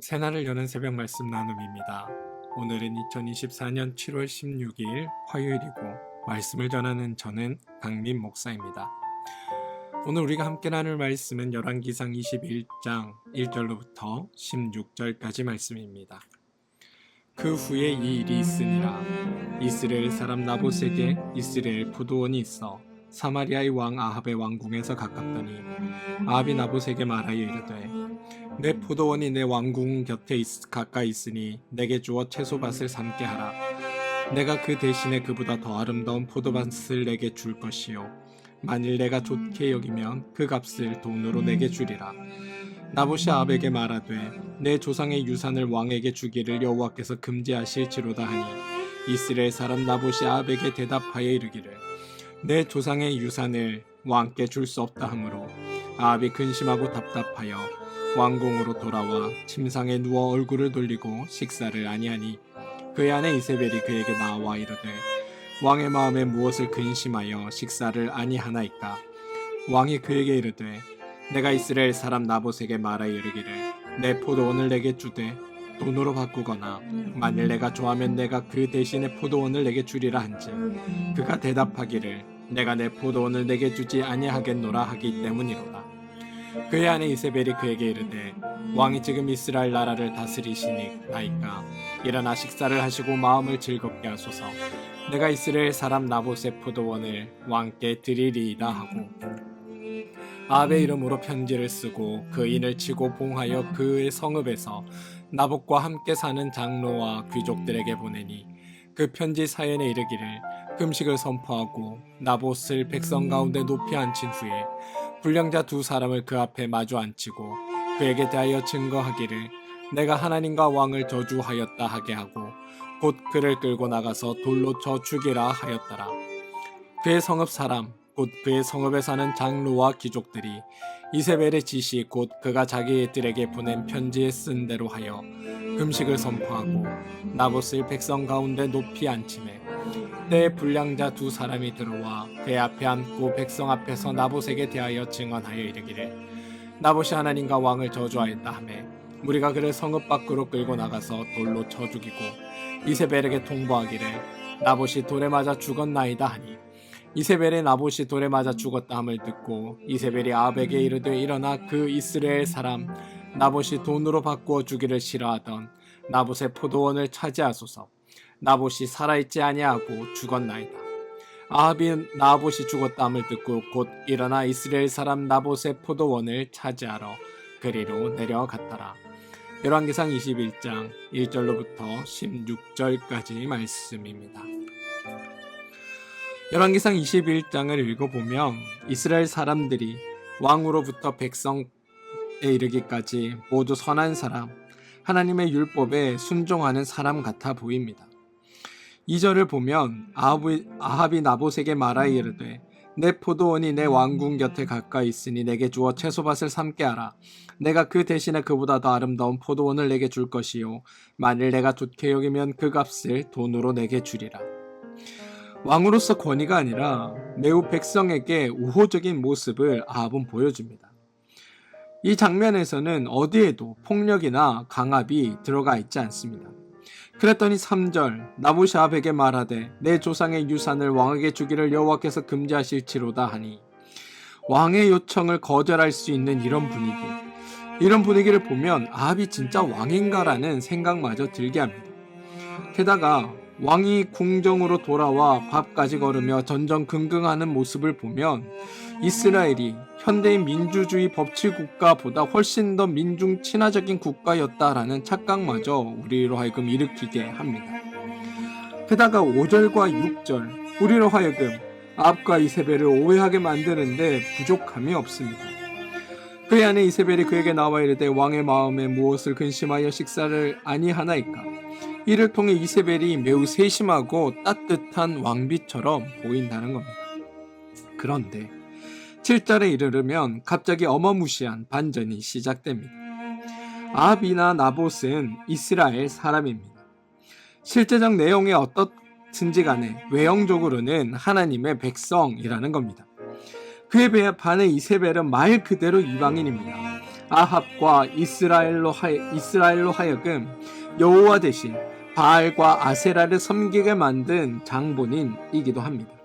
새날을 여는 새벽 말씀 나눔입니다. 오늘은 2024년 7월 16일 화요일이고 말씀을 전하는 저는 강민 목사입니다. 오늘 우리가 함께 나눌 말씀은 열왕기상 21장 1절로부터 16절까지 말씀입니다. 그 후에 이 일이 있으니라 이스라엘 사람 나봇에게 이스라엘 포도원이 있어 사마리아의 왕 아합의 왕궁에서 가깝더니 아합이 나봇에게 말하여 이르되 내 포도원이 내 왕궁 곁에 있- 가까이 있으니 내게 주어 채소밭을 삼게 하라. 내가 그 대신에 그보다 더 아름다운 포도밭을 내게 줄 것이요. 만일 내가 좋게 여기면 그 값을 돈으로 내게 주리라. 나봇이 아합에게 말하되 내 조상의 유산을 왕에게 주기를 여호와께서 금지하실지로다 하니 이스라엘 사람 나봇이 아합에게 대답하여 이르기를 내 조상의 유산을 왕께 줄 수 없다 하므로 아합이 근심하고 답답하여 왕궁으로 돌아와 침상에 누워 얼굴을 돌리고 식사를 아니하니 그의 아내 이세벨이 그에게 나와 이르되 왕의 마음에 무엇을 근심하여 식사를 아니하나이까? 왕이 그에게 이르되 내가 이스라엘 사람 나봇에게 말하여 이르기를 내 포도원을 내게 주되 돈으로 바꾸거나 만일 내가 좋아하면 내가 그 대신에 포도원을 내게 주리라 한지 그가 대답하기를 내가 내 포도원을 내게 주지 아니하겠노라 하기 때문이로다 그의 아내 이세벨이 그에게 이르되 왕이 지금 이스라엘 나라를 다스리시니 나이까 일어나 식사를 하시고 마음을 즐겁게 하소서. 내가 이스라엘 사람 나봇의 포도원을 왕께 드리리이다 하고 아합의 이름으로 편지를 쓰고 그 인을 치고 봉하여 그의 성읍에서 나봇과 함께 사는 장로와 귀족들에게 보내니 그 편지 사연에 이르기를 금식을 선포하고 나봇을 백성 가운데 높이 앉힌 후에 불량자 두 사람을 그 앞에 마주 앉히고 그에게 대하여 증거하기를 내가 하나님과 왕을 저주하였다 하게 하고 곧 그를 끌고 나가서 돌로 쳐 죽이라 하였더라. 그의 성읍 사람 곧 그의 성읍에 사는 장로와 귀족들이 이세벨의 지시 곧 그가 자기들에게 보낸 편지에 쓴 대로 하여 금식을 선포하고 나봇을 백성 가운데 높이 앉히매 때에 불량자 두 사람이 들어와 그의 앞에 앉고 백성 앞에서 나봇에게 대하여 증언하여 이르기를 나봇이 하나님과 왕을 저주하였다 하매 무리가 그를 성읍 밖으로 끌고 나가서 돌로 쳐 죽이고 이세벨에게 통보하기를 나봇이 돌에 맞아 죽었나이다 하니 이세벨의 나봇이 돌에 맞아 죽었다 함을 듣고 이세벨이 아합에게 이르되 일어나 그 이스라엘 사람 나봇이 돈으로 바꾸어 주기를 싫어하던 나봇의 포도원을 차지하소서 나봇이 살아있지 아니하고 죽었나이다. 아합이 나봇이 죽었다함을 듣고 곧 일어나 이스라엘 사람 나봇의 포도원을 차지하러 그리로 내려갔더라. 열왕기상 21장 1절로부터 16절까지 말씀입니다. 열왕기상 21장을 읽어보면 이스라엘 사람들이 왕으로부터 백성에 이르기까지 모두 선한 사람, 하나님의 율법에 순종하는 사람 같아 보입니다. 2절을 보면 아합이, 아합이 나봇에게 말하여 이르되 내 포도원이 내 왕궁 곁에 가까이 있으니 내게 주어 채소밭을 삼게 하라. 내가 그 대신에 그보다 더 아름다운 포도원을 내게 줄 것이요. 만일 내가 좋게 여기면 그 값을 돈으로 내게 주리라. 왕으로서 권위가 아니라 매우 백성에게 우호적인 모습을 아합은 보여줍니다. 이 장면에서는 어디에도 폭력이나 강압이 들어가 있지 않습니다. 그랬더니 3절 나봇이 아합에게 말하되 내 조상의 유산을 왕에게 주기를 여호와께서 금지하실지로다 하니 왕의 요청을 거절할 수 있는 이런 분위기 이런 분위기를 보면 아합이 진짜 왕인가라는 생각마저 들게 합니다. 게다가 왕이 궁정으로 돌아와 밥까지 걸으며 전전긍긍하는 모습을 보면 이스라엘이 현대인 민주주의 법치 국가보다 훨씬 더 민중 친화적인 국가였다라는 착각마저 우리로 하여금 일으키게 합니다. 게다가 5절과 6절 우리로 하여금 아합과 이세벨을 오해하게 만드는데 부족함이 없습니다. 그의 아내 이세벨이 그에게 나와 이르되 왕의 마음에 무엇을 근심하여 식사를 아니하나이까 이를 통해 이세벨이 매우 세심하고 따뜻한 왕비처럼 보인다는 겁니다. 그런데 7절에 이르르면 갑자기 어마무시한 반전이 시작됩니다. 아합이나 나봇은 이스라엘 사람입니다. 실제적 내용이 어떻든지 간에 외형적으로는 하나님의 백성이라는 겁니다. 그에 반해 이세벨은 말 그대로 이방인입니다. 아합과 이스라엘로 하여, 이스라엘로 하여금 여호와 대신 바알과 아세라를 섬기게 만든 장본인이기도 합니다.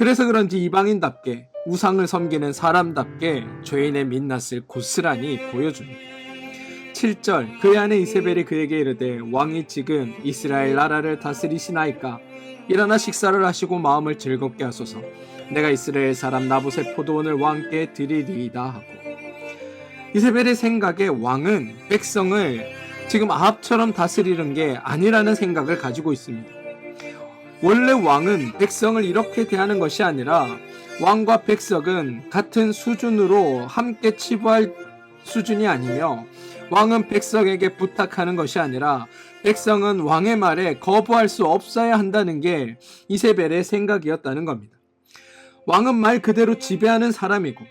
그래서 그런지 이방인답게 우상을 섬기는 사람답게 죄인의 민낯을 고스란히 보여줍니다. 7절 그의 아내 이세벨이 그에게 이르되 왕이 지금 이스라엘 나라를 다스리시나이까 일어나 식사를 하시고 마음을 즐겁게 하소서 내가 이스라엘 사람 나봇의 포도원을 왕께 드리리이다 하고 이세벨의 생각에 왕은 백성을 지금 아합처럼 다스리는 게 아니라는 생각을 가지고 있습니다. 원래 왕은 백성을 이렇게 대하는 것이 아니라 왕과 백성은 같은 수준으로 함께 치부할 수준이 아니며 왕은 백성에게 부탁하는 것이 아니라 백성은 왕의 말에 거부할 수 없어야 한다는 게 이세벨의 생각이었다는 겁니다. 왕은 말 그대로 지배하는 사람이고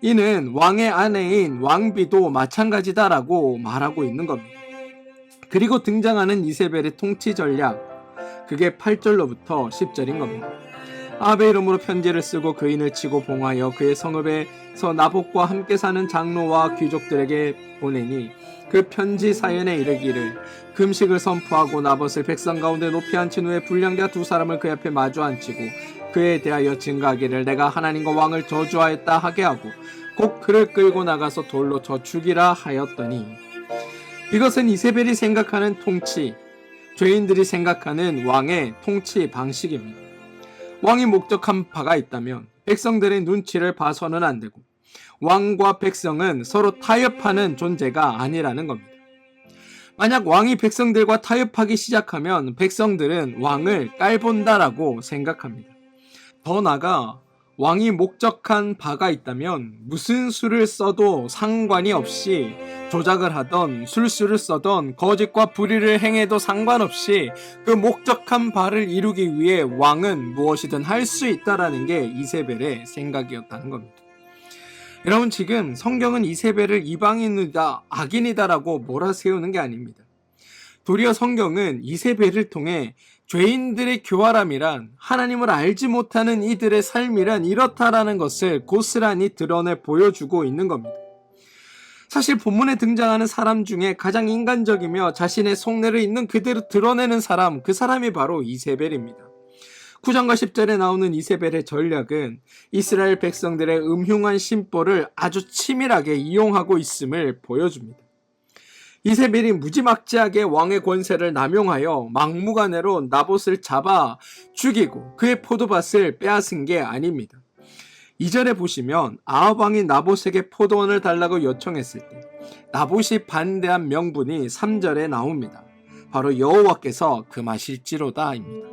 이는 왕의 아내인 왕비도 마찬가지다라고 말하고 있는 겁니다. 그리고 등장하는 이세벨의 통치 전략 그게 8절로부터 10절인 겁니다. 아합의 이름으로 편지를 쓰고 그인을 치고 봉하여 그의 성읍에서 나복과 함께 사는 장로와 귀족들에게 보내니 그 편지 사연에 이르기를 금식을 선포하고 나봇을 백성 가운데 높이 앉힌 후에 불량자 두 사람을 그 앞에 마주 앉히고 그에 대하여 증가하기를 내가 하나님과 왕을 저주하였다 하게 하고 곧 그를 끌고 나가서 돌로 저 죽이라 하였더니 이것은 이세벨이 생각하는 통치 죄인들이 생각하는 왕의 통치 방식입니다. 왕이 목적한 바가 있다면 백성들의 눈치를 봐서는 안 되고 왕과 백성은 서로 타협하는 존재가 아니라는 겁니다. 만약 왕이 백성들과 타협하기 시작하면 백성들은 왕을 깔본다라고 생각합니다. 더 나아가 왕이 목적한 바가 있다면 무슨 수를 써도 상관이 없이 조작을 하던 술수를 써던 거짓과 불의를 행해도 상관없이 그 목적한 바를 이루기 위해 왕은 무엇이든 할 수 있다라는 게 이세벨의 생각이었다는 겁니다. 여러분 지금 성경은 이세벨을 이방인이다 악인이다라고 몰아세우는 게 아닙니다. 도리어 성경은 이세벨을 통해 죄인들의 교활함이란 하나님을 알지 못하는 이들의 삶이란 이렇다라는 것을 고스란히 드러내 보여주고 있는 겁니다. 사실 본문에 등장하는 사람 중에 가장 인간적이며 자신의 속내를 있는 그대로 드러내는 사람, 그 사람이 바로 이세벨입니다. 9장과 10절에 나오는 이세벨의 전략은 이스라엘 백성들의 음흉한 심보를 아주 치밀하게 이용하고 있음을 보여줍니다. 이세벨이 무지막지하게 왕의 권세를 남용하여 막무가내로 나봇을 잡아 죽이고 그의 포도밭을 빼앗은 게 아닙니다. 이절에 보시면 아합 왕이 나봇에게 포도원을 달라고 요청했을 때 나봇이 반대한 명분이 3절에 나옵니다. 바로 여호와께서 금하실지로다입니다.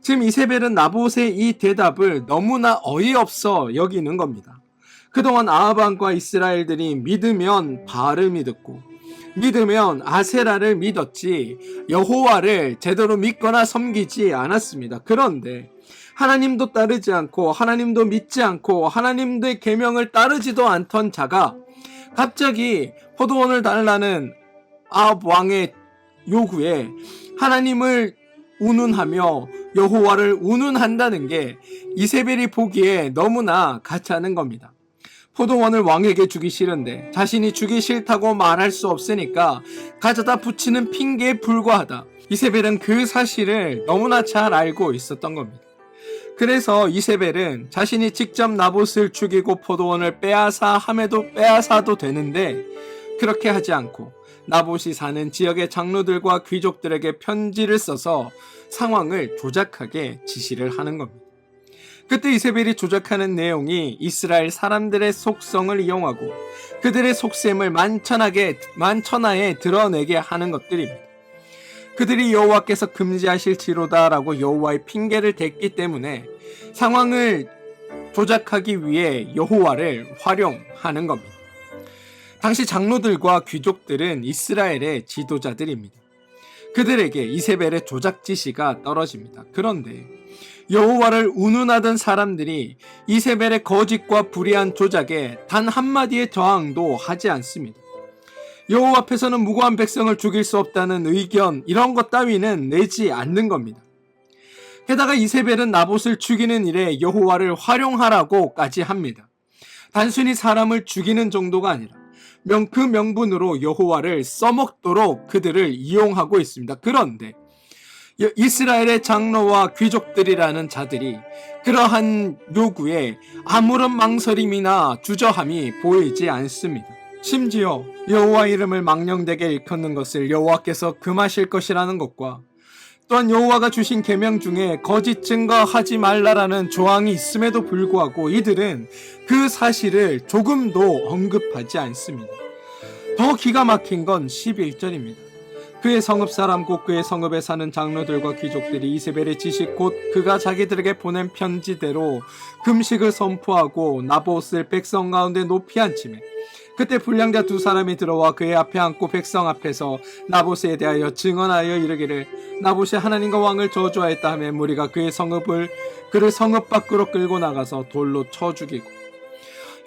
지금 이세벨은 나봇의 이 대답을 너무나 어이없어 여기는 겁니다. 그동안 아합 왕과 이스라엘들이 믿으면 바알을 믿었고 믿으면 아세라를 믿었지 여호와를 제대로 믿거나 섬기지 않았습니다. 그런데 하나님도 따르지 않고 하나님도 믿지 않고 하나님의 계명을 따르지도 않던 자가 갑자기 포도원을 달라는 아합 왕의 요구에 하나님을 운운하며 여호와를 운운한다는 게 이세벨이 보기에 너무나 가짜는 겁니다. 포도원을 왕에게 주기 싫은데 자신이 주기 싫다고 말할 수 없으니까 가져다 붙이는 핑계에 불과하다. 이세벨은 그 사실을 너무나 잘 알고 있었던 겁니다. 그래서 이세벨은 자신이 직접 나봇을 죽이고 포도원을 빼앗아 함에도 빼앗아도 되는데 그렇게 하지 않고 나봇이 사는 지역의 장로들과 귀족들에게 편지를 써서 상황을 조작하게 지시를 하는 겁니다. 그때 이세벨이 조작하는 내용이 이스라엘 사람들의 속성을 이용하고 그들의 속셈을 만천하게 만천하에 드러내게 하는 것들입니다. 그들이 여호와께서 금지하실지로다라고 여호와의 핑계를 댔기 때문에 상황을 조작하기 위해 여호와를 활용하는 겁니다. 당시 장로들과 귀족들은 이스라엘의 지도자들입니다. 그들에게 이세벨의 조작 지시가 떨어집니다. 그런데 여호와를 운운하던 사람들이 이세벨의 거짓과 불의한 조작에 단 한마디의 저항도 하지 않습니다. 여호와 앞에서는 무고한 백성을 죽일 수 없다는 의견 이런 것 따위는 내지 않는 겁니다. 게다가 이세벨은 나봇을 죽이는 일에 여호와를 활용하라고까지 합니다. 단순히 사람을 죽이는 정도가 아니라 명, 그 명분으로 여호와를 써먹도록 그들을 이용하고 있습니다. 그런데 여- 이스라엘의 장로와 귀족들이라는 자들이 그러한 요구에 아무런 망설임이나 주저함이 보이지 않습니다. 심지어 여호와 이름을 망령되게 일컫는 것을 여호와께서 금하실 것이라는 것과 또한 여호와가 주신 계명 중에 거짓 증거하지 말라라는 조항이 있음에도 불구하고 이들은 그 사실을 조금도 언급하지 않습니다. 더 기가 막힌 건 11절입니다. 그의 성읍 사람 곧 그의 성읍에 사는 장로들과 귀족들이 이세벨의 지식 곧 그가 자기들에게 보낸 편지대로 금식을 선포하고 나봇을 백성 가운데 높이 앉히매. 그때 불량자 두 사람이 들어와 그의 앞에 앉고 백성 앞에서 나봇에 대하여 증언하여 이르기를 나봇이 하나님과 왕을 저주하였다 하며 무리가 그의 성읍을 그를 성읍 밖으로 끌고 나가서 돌로 쳐 죽이고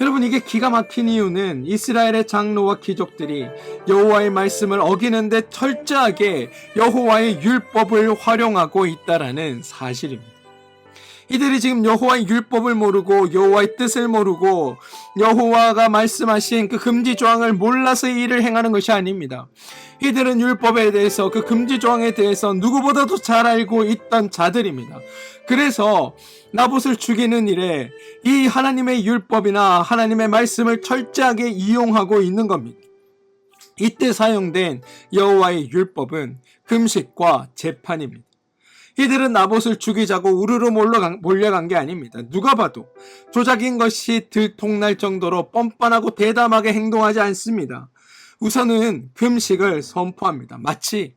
여러분 이게 기가 막힌 이유는 이스라엘의 장로와 귀족들이 여호와의 말씀을 어기는데 철저하게 여호와의 율법을 활용하고 있다라는 사실입니다. 이들이 지금 여호와의 율법을 모르고 여호와의 뜻을 모르고 여호와가 말씀하신 그 금지 조항을 몰라서 이 일을 행하는 것이 아닙니다. 이들은 율법에 대해서 그 금지 조항에 대해서 누구보다도 잘 알고 있던 자들입니다. 그래서 나봇을 죽이는 일에 이 하나님의 율법이나 하나님의 말씀을 철저하게 이용하고 있는 겁니다. 이때 사용된 여호와의 율법은 금식과 재판입니다. 이들은 나봇을 죽이자고 우르르 몰려간, 게 아닙니다. 누가 봐도 조작인 것이 들통날 정도로 뻔뻔하고 대담하게 행동하지 않습니다. 우선은 금식을 선포합니다. 마치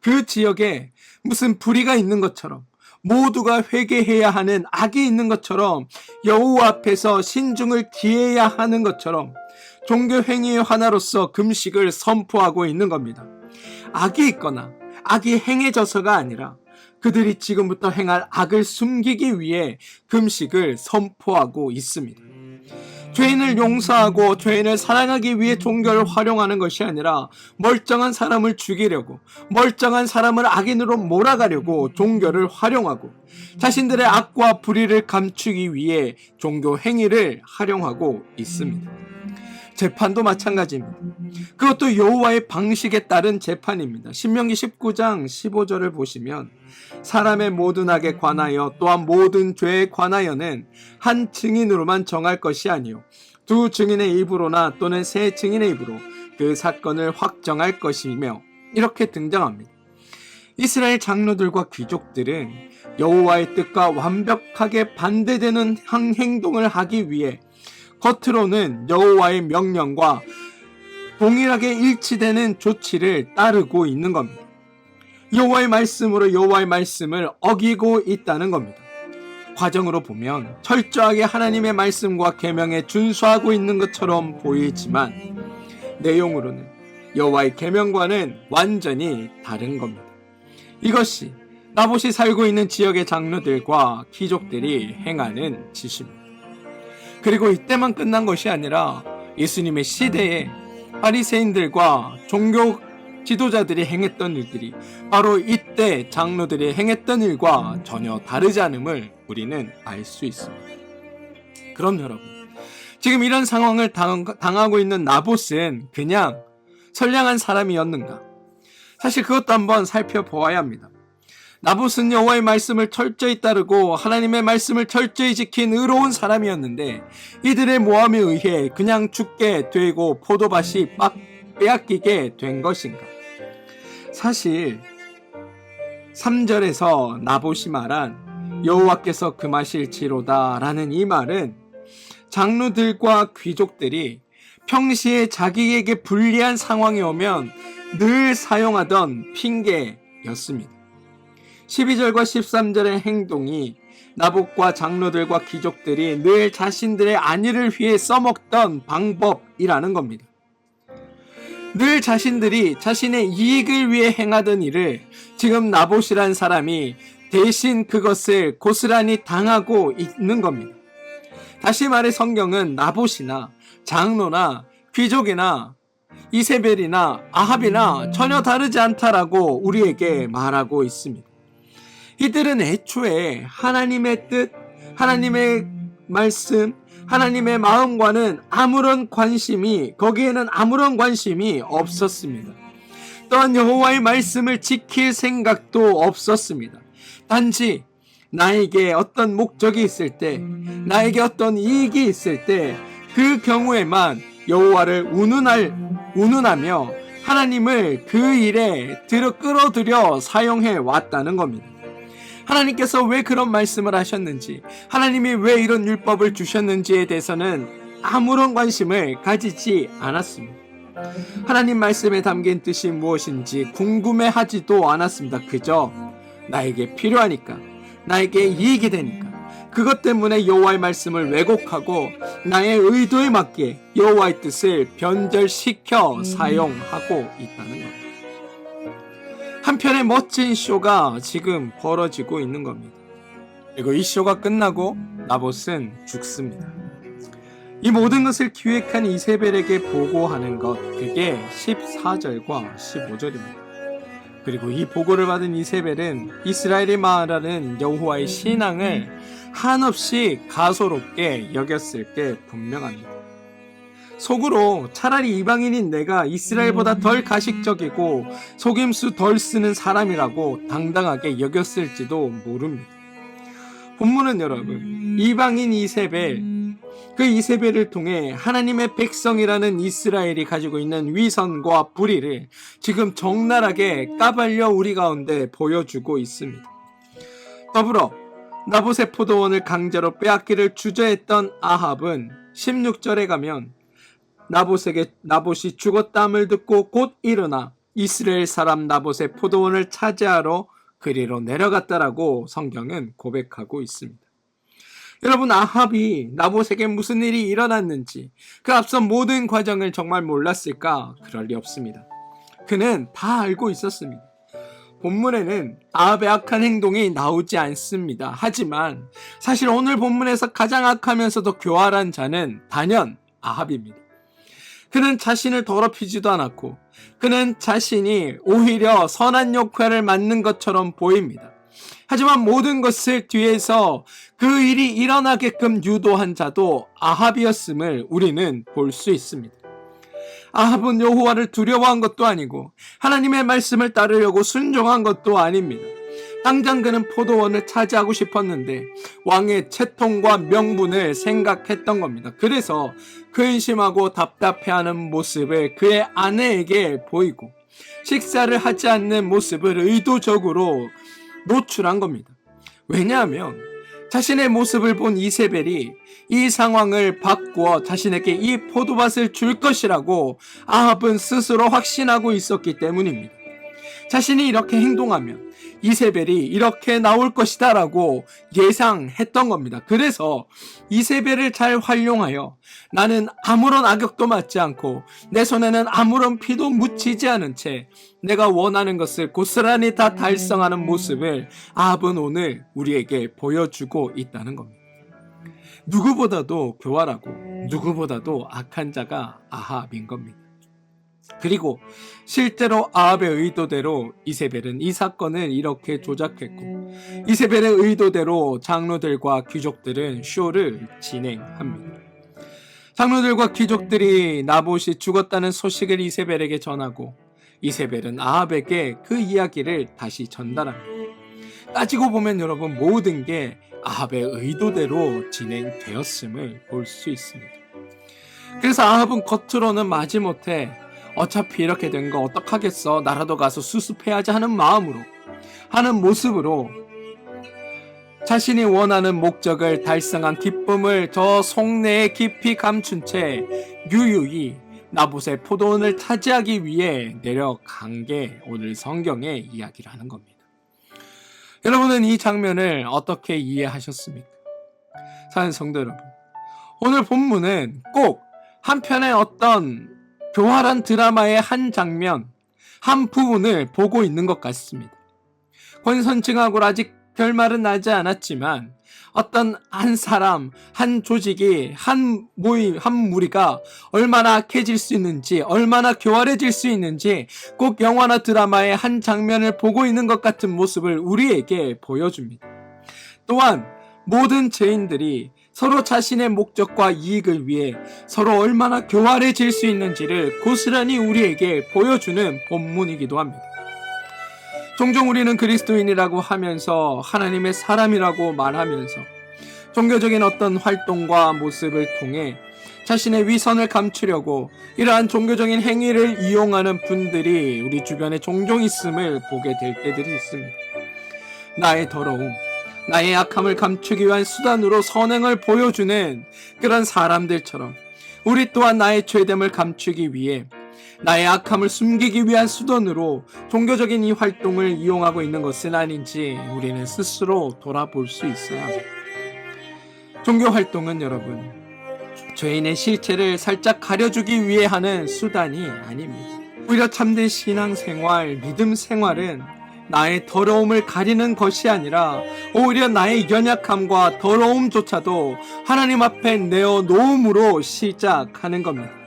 그 지역에 무슨 불의가 있는 것처럼 모두가 회개해야 하는 악이 있는 것처럼 여호와 앞에서 신중을 기해야 하는 것처럼 종교 행위의 하나로서 금식을 선포하고 있는 겁니다. 악이 있거나 악이 행해져서가 아니라 그들이 지금부터 행할 악을 숨기기 위해 금식을 선포하고 있습니다. 죄인을 용서하고 죄인을 사랑하기 위해 종교를 활용하는 것이 아니라 멀쩡한 사람을 죽이려고 멀쩡한 사람을 악인으로 몰아가려고 종교를 활용하고 자신들의 악과 불의를 감추기 위해 종교 행위를 활용하고 있습니다. 재판도 마찬가지입니다. 그것도 여호와의 방식에 따른 재판입니다. 신명기 19장 15절을 보시면 사람의 모든 악에 관하여 또한 모든 죄에 관하여는 한 증인으로만 정할 것이 아니요 두 증인의 입으로나 또는 세 증인의 입으로 그 사건을 확정할 것이며 이렇게 등장합니다. 이스라엘 장로들과 귀족들은 여호와의 뜻과 완벽하게 반대되는 한 행동을 하기 위해 겉으로는 여호와의 명령과 동일하게 일치되는 조치를 따르고 있는 겁니다. 여호와의 말씀으로 여호와의 말씀을 어기고 있다는 겁니다. 과정으로 보면 철저하게 하나님의 말씀과 계명에 준수하고 있는 것처럼 보이지만 내용으로는 여호와의 계명과는 완전히 다른 겁니다. 이것이 나봇이 살고 있는 지역의 장로들과 귀족들이 행하는 짓입니다. 그리고 이때만 끝난 것이 아니라 예수님의 시대에 바리새인들과 종교 지도자들이 행했던 일들이 바로 이때 장로들이 행했던 일과 전혀 다르지 않음을 우리는 알 수 있습니다. 그럼 여러분, 지금 이런 상황을 당, 당하고 있는 나봇은 그냥 선량한 사람이었는가? 사실 그것도 한번 살펴보아야 합니다. 나봇은 여호와의 말씀을 철저히 따르고 하나님의 말씀을 철저히 지킨 의로운 사람이었는데 이들의 모함에 의해 그냥 죽게 되고 포도밭이 빡 빼앗기게 된 것인가? 사실 3절에서 나봇이 말한 여호와께서 금하실지로다라는 이 말은 장로들과 귀족들이 평시에 자기에게 불리한 상황이 오면 늘 사용하던 핑계였습니다. 12절과 13절의 행동이 나봇과 장로들과 귀족들이 늘 자신들의 안위를 위해 써먹던 방법이라는 겁니다. 늘 자신들이 자신의 이익을 위해 행하던 일을 지금 나봇이란 사람이 대신 그것을 고스란히 당하고 있는 겁니다. 다시 말해 성경은 나봇이나 장로나 귀족이나 이세벨이나 아합이나 전혀 다르지 않다라고 우리에게 말하고 있습니다. 이들은 애초에 하나님의 뜻, 하나님의 말씀, 하나님의 마음과는 아무런 관심이 거기에는 아무런 관심이 없었습니다. 또한 여호와의 말씀을 지킬 생각도 없었습니다. 단지 나에게 어떤 목적이 있을 때, 나에게 어떤 이익이 있을 때, 그 경우에만 여호와를 운운할 운운하며 하나님을 그 일에 들어 끌어들여 사용해 왔다는 겁니다. 하나님께서 왜 그런 말씀을 하셨는지, 하나님이 왜 이런 율법을 주셨는지에 대해서는 아무런 관심을 가지지 않았습니다. 하나님 말씀에 담긴 뜻이 무엇인지 궁금해 하지도 않았습니다. 그저 나에게 필요하니까, 나에게 이익이 되니까. 그것 때문에 여호와의 말씀을 왜곡하고 나의 의도에 맞게 여호와의 뜻을 변절시켜 사용하고 있다는 겁니다. 한편의 멋진 쇼가 지금 벌어지고 있는 겁니다. 그리고 이 쇼가 끝나고 나봇은 죽습니다. 이 모든 것을 기획한 이세벨에게 보고하는 것, 그게 14절과 15절입니다. 그리고 이 보고를 받은 이세벨은 이스라엘이 말하는 여호와의 신앙을 한없이 가소롭게 여겼을 게 분명합니다. 속으로 차라리 이방인인 내가 이스라엘보다 덜 가식적이고 속임수 덜 쓰는 사람이라고 당당하게 여겼을지도 모릅니다. 본문은 여러분, 이방인 이세벨, 그 이세벨을 통해 하나님의 백성이라는 이스라엘이 가지고 있는 위선과 불의를 지금 적나라하게 까발려 우리 가운데 보여주고 있습니다. 더불어 나봇의 포도원을 강제로 빼앗기를 주저했던 아합은 16절에 가면 나봇에게 나봇이 죽었다함을 듣고 곧 일어나 이스라엘 사람 나봇의 포도원을 차지하러 그리로 내려갔다라고 성경은 고백하고 있습니다. 여러분 아합이 나봇에게 무슨 일이 일어났는지 그 앞선 모든 과정을 정말 몰랐을까? 그럴 리 없습니다. 그는 다 알고 있었습니다. 본문에는 아합의 악한 행동이 나오지 않습니다. 하지만 사실 오늘 본문에서 가장 악하면서도 교활한 자는 단연 아합입니다. 그는 자신을 더럽히지도 않았고 그는 자신이 오히려 선한 역할을 맡는 것처럼 보입니다. 하지만 모든 것을 뒤에서 그 일이 일어나게끔 유도한 자도 아합이었음을 우리는 볼 수 있습니다. 아합은 여호와를 두려워한 것도 아니고 하나님의 말씀을 따르려고 순종한 것도 아닙니다. 당장 그는 포도원을 차지하고 싶었는데 왕의 채통과 명분을 생각했던 겁니다. 그래서 근심하고 답답해하는 모습을 그의 아내에게 보이고 식사를 하지 않는 모습을 의도적으로 노출한 겁니다. 왜냐하면 자신의 모습을 본 이세벨이 이 상황을 바꾸어 자신에게 이 포도밭을 줄 것이라고 아합은 스스로 확신하고 있었기 때문입니다. 자신이 이렇게 행동하면 이세벨이 이렇게 나올 것이다라고 예상했던 겁니다. 그래서 이세벨을 잘 활용하여 나는 아무런 악역도 맞지 않고 내 손에는 아무런 피도 묻히지 않은 채 내가 원하는 것을 고스란히 다 달성하는 모습을 아합은 오늘 우리에게 보여주고 있다는 겁니다. 누구보다도 교활하고 누구보다도 악한 자가 아합인 겁니다. 그리고 실제로 아합의 의도대로 이세벨은 이 사건을 이렇게 조작했고 이세벨의 의도대로 장로들과 귀족들은 쇼를 진행합니다. 장로들과 귀족들이 나봇이 죽었다는 소식을 이세벨에게 전하고 이세벨은 아합에게 그 이야기를 다시 전달합니다. 따지고 보면 여러분 모든 게 아합의 의도대로 진행되었음을 볼 수 있습니다. 그래서 아합은 겉으로는 마지못해 어차피 이렇게 된 거 어떡하겠어 나라도 가서 수습해야지 하는 마음으로 하는 모습으로 자신이 원하는 목적을 달성한 기쁨을 저 속내에 깊이 감춘 채 유유히 나봇의 포도원을 차지하기 위해 내려간 게 오늘 성경의 이야기라는 겁니다. 여러분은 이 장면을 어떻게 이해하셨습니까? 사는 성도 여러분, 오늘 본문은 꼭 한편의 어떤 교활한 드라마의 한 장면, 한 부분을 보고 있는 것 같습니다. 권선징하고 아직 결말은 나지 않았지만 어떤 한 사람, 한 조직이, 한 모임, 한 무리가 얼마나 악해질 수 있는지, 얼마나 교활해질 수 있는지 꼭 영화나 드라마의 한 장면을 보고 있는 것 같은 모습을 우리에게 보여줍니다. 또한 모든 죄인들이 서로 자신의 목적과 이익을 위해 서로 얼마나 교활해질 수 있는지를 고스란히 우리에게 보여주는 본문이기도 합니다. 종종 우리는 그리스도인이라고 하면서 하나님의 사람이라고 말하면서 종교적인 어떤 활동과 모습을 통해 자신의 위선을 감추려고 이러한 종교적인 행위를 이용하는 분들이 우리 주변에 종종 있음을 보게 될 때들이 있습니다. 나의 더러움, 나의 약함을 감추기 위한 수단으로 선행을 보여주는 그런 사람들처럼 우리 또한 나의 죄됨을 감추기 위해 나의 악함을 숨기기 위한 수단으로 종교적인 이 활동을 이용하고 있는 것은 아닌지 우리는 스스로 돌아볼 수 있어야 합니다. 종교 활동은 여러분, 죄인의 실체를 살짝 가려주기 위해 하는 수단이 아닙니다. 오히려 참된 신앙 생활, 믿음 생활은 나의 더러움을 가리는 것이 아니라 오히려 나의 연약함과 더러움조차도 하나님 앞에 내어 놓음으로 시작하는 겁니다.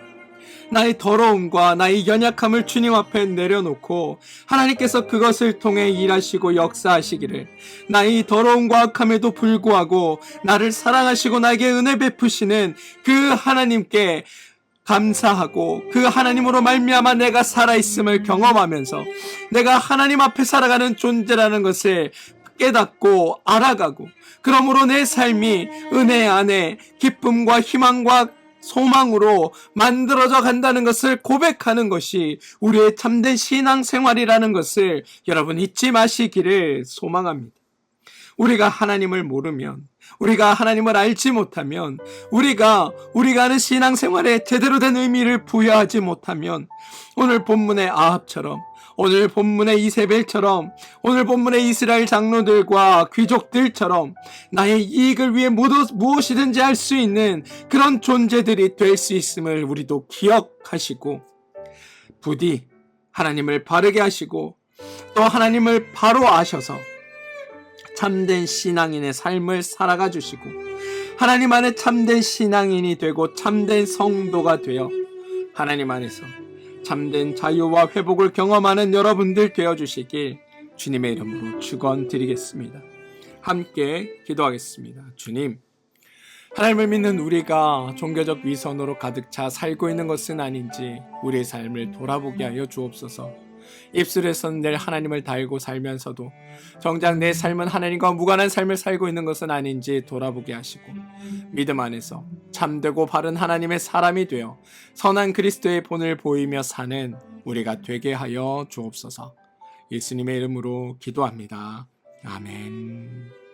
나의 더러움과 나의 연약함을 주님 앞에 내려놓고 하나님께서 그것을 통해 일하시고 역사하시기를 나의 더러움과 악함에도 불구하고 나를 사랑하시고 나에게 은혜 베푸시는 그 하나님께 감사하고 그 하나님으로 말미암아 내가 살아 있음을 경험하면서 내가 하나님 앞에 살아가는 존재라는 것을 깨닫고 알아가고 그러므로 내 삶이 은혜 안에 기쁨과 희망과 소망으로 만들어져 간다는 것을 고백하는 것이 우리의 참된 신앙 생활이라는 것을 여러분 잊지 마시기를 소망합니다. 우리가 하나님을 모르면 우리가 하나님을 알지 못하면 우리가 우리가 하는 신앙생활에 제대로 된 의미를 부여하지 못하면 오늘 본문의 아합처럼 오늘 본문의 이세벨처럼 오늘 본문의 이스라엘 장로들과 귀족들처럼 나의 이익을 위해 무엇이든지 할 수 있는 그런 존재들이 될 수 있음을 우리도 기억하시고 부디 하나님을 바르게 하시고 또 하나님을 바로 아셔서 참된 신앙인의 삶을 살아가 주시고 하나님 안에 참된 신앙인이 되고 참된 성도가 되어 하나님 안에서 참된 자유와 회복을 경험하는 여러분들 되어 주시길 주님의 이름으로 축원드리겠습니다. 함께 기도하겠습니다. 주님 하나님을 믿는 우리가 종교적 위선으로 가득 차 살고 있는 것은 아닌지 우리의 삶을 돌아보게 하여 주옵소서. 입술에서는 늘 하나님을 달고 살면서도 정작 내 삶은 하나님과 무관한 삶을 살고 있는 것은 아닌지 돌아보게 하시고 믿음 안에서 참되고 바른 하나님의 사람이 되어 선한 그리스도의 본을 보이며 사는 우리가 되게 하여 주옵소서. 예수님의 이름으로 기도합니다. 아멘.